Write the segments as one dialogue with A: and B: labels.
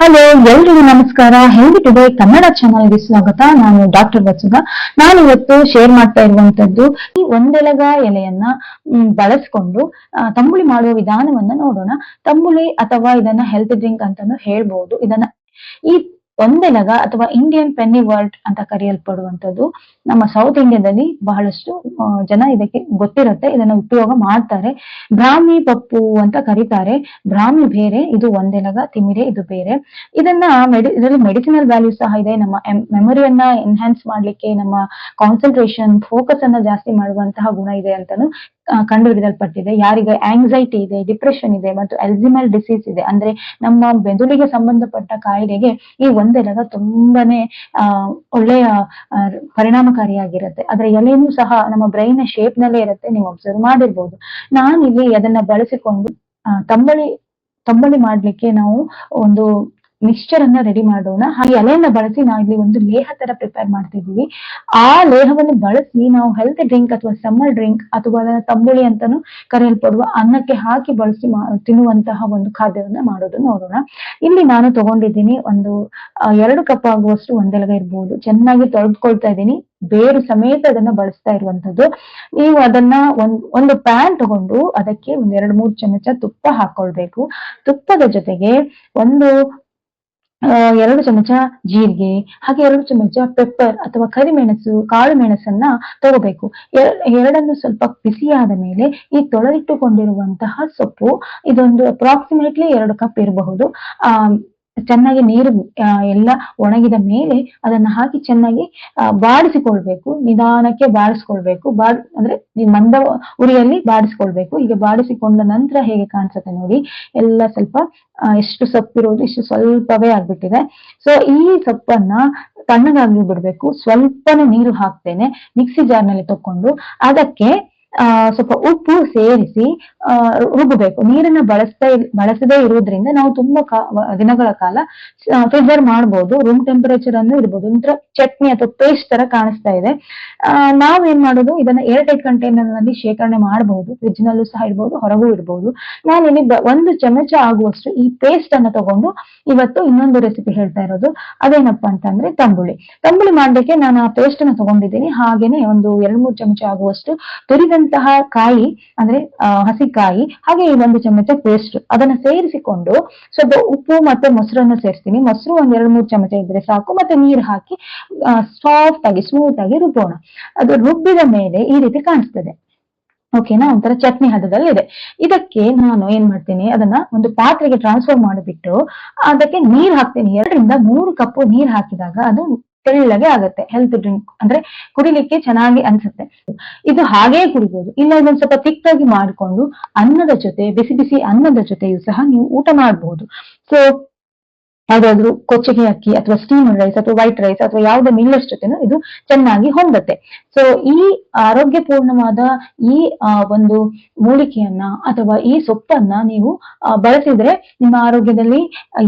A: Hello ಎಲ್ರಿಗೂ ನಮಸ್ಕಾರ. ಹೆಂಗಿ today Kannada ಚಾನಲ್ಗೆ ಸ್ವಾಗತ. ನಾನು ಡಾಕ್ಟರ್ ವಸುಗ ನಾನು ಇವತ್ತು ಶೇರ್ ಮಾಡ್ತಾ ಇರುವಂತದ್ದು ಈ ಒಂದೆಲಗ ಎಲೆಯನ್ನ ಬಳಸ್ಕೊಂಡು ತಂಬುಳಿ ಮಾಡುವ ವಿಧಾನವನ್ನ ನೋಡೋಣ. ತಂಬುಳಿ ಅಥವಾ ಇದನ್ನ ಹೆಲ್ತ್ ಡ್ರಿಂಕ್ ಅಂತಾನು ಹೇಳ್ಬಹುದು ಇದನ್ನ ಈ ಒಂದೆಲಗ ಅಥವಾ ಇಂಡಿಯನ್ ಪೆನ್ನಿ ವರ್ಲ್ಡ್ ಅಂತ ಕರೆಯಲ್ಪಡುವಂತದ್ದು ನಮ್ಮ ಸೌತ್ ಇಂಡಿಯಾದಲ್ಲಿ ಬಹಳಷ್ಟು ಜನ ಇದಕ್ಕೆ ಗೊತ್ತಿರುತ್ತೆ, ಇದನ್ನ ಉಪಯೋಗ ಮಾಡ್ತಾರೆ. ಬ್ರಾಹ್ಮಿ ಪಪ್ಪು ಅಂತ ಕರೀತಾರೆ. ಬ್ರಾಹ್ಮಿ ಬೇರೆ, ಇದು ಒಂದೆಲಗ ತಿಮಿರೆ, ಇದು ಬೇರೆ. ಇದನ್ನ ಮೆಡಿ ಇದರಲ್ಲಿ ಮೆಡಿಸಿನಲ್ ವ್ಯಾಲ್ಯೂ ಸಹ ಇದೆ. ನಮ್ಮ ಮೆಮೊರಿಯನ್ನ ಎನ್ಹಾನ್ಸ್ ಮಾಡ್ಲಿಕ್ಕೆ ನಮ್ಮ ಕಾನ್ಸಂಟ್ರೇಷನ್ ಫೋಕಸ್ ಅನ್ನ ಜಾಸ್ತಿ ಮಾಡುವಂತಹ ಗುಣ ಇದೆ ಅಂತಾನು ಆ, ಕಂಡುಹಿಡಿಯಲ್ಪಟ್ಟಿದೆ. ಯಾರಿಗೆ ಆಂಗ್ಸೈಟಿ ಇದೆ ಡಿಪ್ರೆಷನ್ ಇದೆ ಮತ್ತು ಎಲ್ಜಿಮಲ್ ಡಿಸೀಸ್ ಇದೆ. ಅಂದ್ರೆ ನಮ್ಮ ಮೆದುಳಿಗೆ ಸಂಬಂಧಪಟ್ಟ ಕಾಯಿಲೆಗೆ ಈ ಒಂದೇ ರಥ ತುಂಬಾನೇ ಒಳ್ಳೆಯ ಪರಿಣಾಮಕಾರಿಯಾಗಿರುತ್ತೆ. ಅದರ ಎಲೆಯೂ ಸಹ ನಮ್ಮ ಬ್ರೈನ್ ಶೇಪ್ ನಲ್ಲೇ ಇರುತ್ತೆ. ನೀವು ಅಬ್ಸರ್ವ್ ಮಾಡಿರ್ಬೋದು. ನಾನಿಲ್ಲಿ ಅದನ್ನ ಬಳಸಿಕೊಂಡು ತಂಬಳಿ ತಂಬಳಿ ಮಾಡ್ಲಿಕ್ಕೆ ನಾವು ಒಂದು ಮಿಕ್ಸ್ಚರ್ ಅನ್ನ ರೆಡಿ ಮಾಡೋಣ. ಹಾಗೆ ಎಲೆಯನ್ನ ಬಳಸಿ ನಾವು ಇಲ್ಲಿ ಒಂದು ಲೇಹ ತರ ಪ್ರಿಪೇರ್ ಮಾಡ್ತಿದೀವಿ ಆ ಲೇಹವನ್ನು ಬಳಸಿ ನಾವು ಹೆಲ್ತ್ ಡ್ರಿಂಕ್ ಅಥವಾ ಸಮ್ಮರ್ ಡ್ರಿಂಕ್ ಅಥವಾ ಅದನ್ನ ತಂಬುಳಿ ಅಂತಾನು ಕರೆಯಲ್ಪಡುವ ಅನ್ನಕ್ಕೆ ಹಾಕಿ ಬಳಸಿ ತಿನ್ನುವಂತಹ ಒಂದು ಖಾದ್ಯವನ್ನ ಮಾಡೋದು ನೋಡೋಣ. ಇಲ್ಲಿ ನಾನು ತಗೊಂಡಿದ್ದೀನಿ ಒಂದು ಎರಡು ಕಪ್ ಆಗುವಷ್ಟು ಒಂದೆಲಗ ಇರ್ಬೋದು. ಚೆನ್ನಾಗಿ ತೊಳೆದುಕೊಳ್ತಾ ಇದ್ದೀನಿ. ಬೇರು ಸಮೇತ ಅದನ್ನ ಬಳಸ್ತಾ ಇರುವಂತದ್ದು ನೀವು ಅದನ್ನ ಒಂದ್, ಒಂದು ಪ್ಯಾನ್ ತಗೊಂಡು ಅದಕ್ಕೆ ಒಂದ್ ಎರಡು ಮೂರು ಚಮಚ ತುಪ್ಪ ಹಾಕೊಳ್ಬೇಕು. ತುಪ್ಪದ ಜೊತೆಗೆ ಒಂದು ಎರಡು ಚಮಚ ಜೀರಿಗೆ, ಹಾಗೆ ಎರಡು ಚಮಚ ಪೆಪ್ಪರ್ ಅಥವಾ ಕರಿಮೆಣಸು ಕಾಳು ಮೆಣಸನ್ನ ತಗೋಬೇಕು. ಎರ- ಎರಡನ್ನು ಸ್ವಲ್ಪ ಬಿಸಿಯಾದ ಮೇಲೆ ಈ ತೊಳೆದಿಟ್ಟುಕೊಂಡಿರುವಂತಹ ಸೊಪ್ಪು ಇದೊಂದು ಅಪ್ರಾಕ್ಸಿಮೇಟ್ಲಿ ಎರಡು ಕಪ್ ಇರಬಹುದು. ಆ ಚೆನ್ನಾಗಿ ನೀರು ಎಲ್ಲ ಒಣಗಿದ ಮೇಲೆ ಅದನ್ನ ಹಾಕಿ ಚೆನ್ನಾಗಿ ಬಾಡಿಸಿಕೊಳ್ಬೇಕು. ನಿಧಾನಕ್ಕೆ ಬಾಡಿಸ್ಕೊಳ್ಬೇಕು. ಬಾಡ್ ಅಂದ್ರೆ ಮಂದ ಉರಿಯಲ್ಲಿ ಬಾಡಿಸ್ಕೊಳ್ಬೇಕು. ಈಗ ಬಾಡಿಸಿಕೊಂಡ ನಂತರ ಹೇಗೆ ಕಾಣಿಸುತ್ತೆ ನೋಡಿ, ಎಲ್ಲ ಸ್ವಲ್ಪ ಎಷ್ಟು ಸೊಪ್ಪಿರೋದು ಇಷ್ಟು ಸ್ವಲ್ಪವೇ ಆಗ್ಬಿಟ್ಟಿದೆ. ಸೊ ಈ ಸೊಪ್ಪನ್ನ ತಣ್ಣಗಾಗ್ಲಿ ಬಿಡ್ಬೇಕು. ಸ್ವಲ್ಪನೇ ನೀರು ಹಾಕ್ತೇನೆ. ಮಿಕ್ಸಿ ಜಾರ್ನಲ್ಲಿ ತಕೊಂಡು ಅದಕ್ಕೆ ಆ, ಸ್ವಲ್ಪ ಉಪ್ಪು ಸೇರಿಸಿ, ಆ ರುಬ್ಬಬೇಕು ನೀರನ್ನ ಬಳಸ್ತಾ ಬಳಸದೇ ಇರುವುದರಿಂದ ನಾವು ತುಂಬಾ ದಿನಗಳ ಕಾಲ ಪ್ರಿಸರ್ವ್ ಮಾಡಬಹುದು ರೂಮ್ ಟೆಂಪರೇಚರ್ ಅನ್ನು ಇರ್ಬೋದು ಒಂಥರ ಚಟ್ನಿ ಅಥವಾ ಪೇಸ್ಟ್ ತರ ಕಾಣಿಸ್ತಾ ಇದೆ. ನಾವ್ ಏನ್ ಮಾಡೋದು? ಇದನ್ನ ಏರ್ ಟೈಟ್ ಕಂಟೈನರ್ನಲ್ಲಿ ಶೇಖರಣೆ ಮಾಡಬಹುದು ಫ್ರಿಜ್ ನಲ್ಲೂ ಸಹ ಇರ್ಬೋದು ಹೊರಗೂ ಇರ್ಬೋದು ನಾನು ಇಲ್ಲಿ ಒಂದು ಚಮಚ ಆಗುವಷ್ಟು ಈ ಪೇಸ್ಟ್ ಅನ್ನ ತಗೊಂಡು ಇವತ್ತು ಇನ್ನೊಂದು ರೆಸಿಪಿ ಹೇಳ್ತಾ ಇರೋದು. ಅದೇನಪ್ಪಾ ಅಂತಂದ್ರೆ ತಂಬುಳಿ. ತಂಬುಳಿ ಮಾಡ್ಲಿಕ್ಕೆ ನಾನು ಆ ಪೇಸ್ಟ್ ಅನ್ನ ತಗೊಂಡಿದ್ದೀನಿ. ಹಾಗೇನೆ ಒಂದು ಎರಡು ಮೂರು ಚಮಚ ಆಗುವಷ್ಟು ತುರಿದಂತಹ ಕಾಯಿ, ಅಂದ್ರೆ ಹಸಿಕಾಯಿ ಹಸಿ ಕಾಯಿ ಹಾಗೆ ಈ ಒಂದು ಚಮಚ ಪೇಸ್ಟ್ ಅದನ್ನ ಸೇರಿಸಿಕೊಂಡು ಸ್ವಲ್ಪ ಉಪ್ಪು ಮತ್ತೆ ಮೊಸರನ್ನ ಸೇರಿಸ್ತೀನಿ. ಮೊಸರು ಒಂದ್ ಎರಡು ಮೂರು ಚಮಚ ಇದ್ರೆ ಸಾಕು. ಮತ್ತೆ ನೀರು ಹಾಕಿ ಸಾಫ್ಟ್ ಆಗಿ ಸ್ಮೂತ್ ಆಗಿ ರುಬ್ಬೋಣ. ಅದು ರುಬ್ಬಿದ ಮೇಲೆ ಈ ರೀತಿ ಕಾಣಿಸ್ತದೆ. ಓಕೆನಾ ಒಂಥರ ಚಟ್ನಿ ಹದದಲ್ಲಿ ಇದೆ ಇದಕ್ಕೆ ನಾನು ಏನ್ ಮಾಡ್ತೀನಿ? ಅದನ್ನ ಒಂದು ಪಾತ್ರೆಗೆ ಟ್ರಾನ್ಸ್ಫರ್ ಮಾಡಿಬಿಟ್ಟು ಅದಕ್ಕೆ ನೀರ್ ಹಾಕ್ತೀನಿ. ಎರಡರಿಂದ ಮೂರು ಕಪ್ ನೀರ್ ಹಾಕಿದಾಗ ಅದು ತೆಳ್ಳಗೆ ಆಗುತ್ತೆ ಹೆಲ್ತ್ ಡ್ರಿಂಕ್ ಅಂದ್ರೆ ಕುಡಿಲಿಕ್ಕೆ ಚೆನ್ನಾಗಿ ಅನ್ಸುತ್ತೆ. ಇದು ಹಾಗೇ ಕುಡಿಬಹುದು ಇಲ್ಲ ಇದೊಂದು ಸ್ವಲ್ಪ ತಿಕ್ಕಾಗಿ ಮಾಡಿಕೊಂಡು ಅನ್ನದ ಜೊತೆ, ಬಿಸಿ ಬಿಸಿ ಅನ್ನದ ಜೊತೆಯೂ ಸಹ ನೀವು ಊಟ ಮಾಡಬಹುದು ಸೊ ಯಾವ್ದಾದ್ರು ಕೊಚ್ಚಿಗೆ ಅಕ್ಕಿ ಅಥವಾ ಸ್ಟೀಮ್ ರೈಸ್ ಅಥವಾ ವೈಟ್ ರೈಸ್ ಅಥವಾ ಯಾವುದೇ ಮಿಲ್ಲರ್ಸ್ ಜೊತೆನೂ ಇದು ಚೆನ್ನಾಗಿ ಹೊಂದತ್ತೆ. ಸೊ ಈ ಆರೋಗ್ಯಪೂರ್ಣವಾದ ಈ ಒಂದು ಮೂಲಿಕೆಯನ್ನ ಅಥವಾ ಈ ಸೊಪ್ಪನ್ನ ನೀವು ಬಳಸಿದ್ರೆ ನಿಮ್ಮ ಆರೋಗ್ಯದಲ್ಲಿ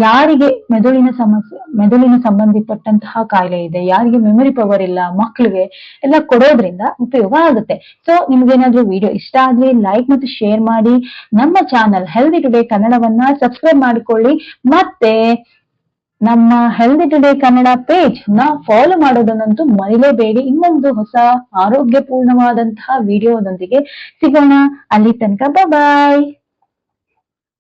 A: ಯಾರಿಗೆ ಮೆದುಳಿನ ಸಮಸ್ಯೆ, ಮೆದುಳಿನ ಸಂಬಂಧಪಟ್ಟಂತಹ ಕಾಯಿಲೆ ಇದೆ, ಯಾರಿಗೆ ಮೆಮೊರಿ ಪವರ್ ಇಲ್ಲ ಮಕ್ಕಳಿಗೆ ಎಲ್ಲ ಕೊಡೋದ್ರಿಂದ ಉಪಯೋಗ ಆಗುತ್ತೆ. ಸೊ ನಿಮ್ಗೇನಾದ್ರೂ ವಿಡಿಯೋ ಇಷ್ಟ ಆದ್ರೆ ಲೈಕ್ ಮತ್ತು ಶೇರ್ ಮಾಡಿ, ನಮ್ಮ ಚಾನಲ್ ಹೆಲ್ದಿ ಟುಡೇ ಕನ್ನಡವನ್ನ ಸಬ್ಸ್ಕ್ರೈಬ್ ಮಾಡಿಕೊಳ್ಳಿ. ಮತ್ತೆ ನಮ್ಮ ಹೆಲ್ದಿ ಟುಡೇ ಕನ್ನಡ ಪೇಜ್ನ ಫಾಲೋ ಮಾಡೋದನ್ನಂತೂ ಮರಿಲೇಬೇಡಿ. ಇನ್ನೊಂದು ಹೊಸ ಆರೋಗ್ಯಪೂರ್ಣವಾದಂತಹ ವಿಡಿಯೋದೊಂದಿಗೆ ಸಿಗೋಣ. ಅಲ್ಲಿ ತನಕ ಬಾಯ್